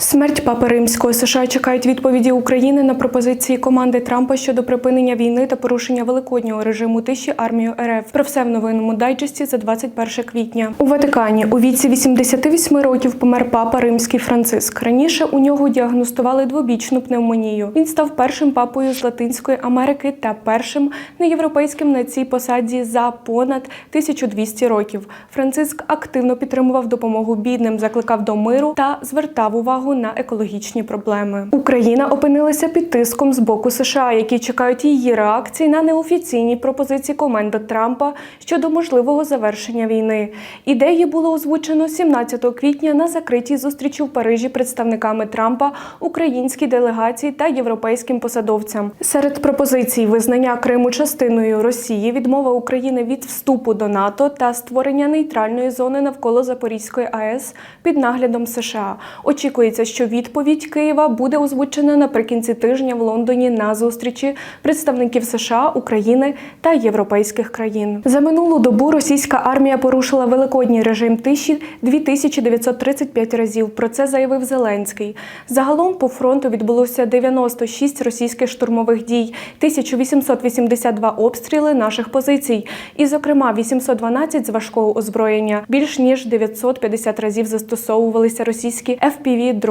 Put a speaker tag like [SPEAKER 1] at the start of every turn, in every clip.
[SPEAKER 1] Смерть папи римського США чекають відповіді України на пропозиції команди Трампа щодо припинення війни та порушення великоднього режиму тиші армію РФ. Про все в новинному дайджесті за 21 квітня. У Ватикані у віці 88 років помер папа римський Франциск. Раніше у нього діагностували двобічну пневмонію. Він став першим папою з Латинської Америки та першим неєвропейським на цій посаді за понад 1200 років. Франциск активно підтримував допомогу бідним, закликав до миру та звертав увагу на екологічні проблеми. Україна опинилася під тиском з боку США, які чекають її реакції на неофіційні пропозиції коменда Трампа щодо можливого завершення війни. Ідеї було озвучено 17 квітня на закритій зустрічі в Парижі представниками Трампа, українській делегації та європейським посадовцям. Серед пропозицій визнання Криму частиною Росії, відмова України від вступу до НАТО та створення нейтральної зони навколо Запорізької АЕС під наглядом США. Очікується, що відповідь Києва буде озвучена наприкінці тижня в Лондоні на зустрічі представників США, України та європейських країн. За минулу добу російська армія порушила великодній режим тиші 2935 разів. Про це заявив Зеленський. Загалом по фронту відбулося 96 російських штурмових дій, 1882 обстріли наших позицій, і, зокрема, 812 з важкого озброєння. Більш ніж 950 разів застосовувалися російські fpv дрони.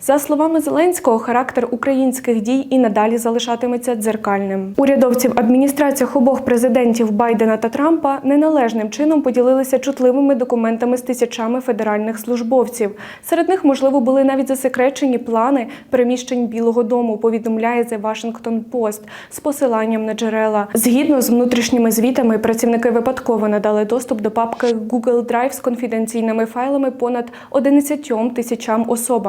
[SPEAKER 1] За словами Зеленського, характер українських дій і надалі залишатиметься дзеркальним. Урядовці в адміністраціях обох президентів Байдена та Трампа неналежним чином поділилися чутливими документами з тисячами федеральних службовців. Серед них, можливо, були навіть засекречені плани переміщень Білого Дому. Повідомляє The Washington Post з посиланням на джерела. Згідно з внутрішніми звітами, працівники випадково надали доступ до папки Google Drive з конфіденційними файлами понад 11 тисячам особам.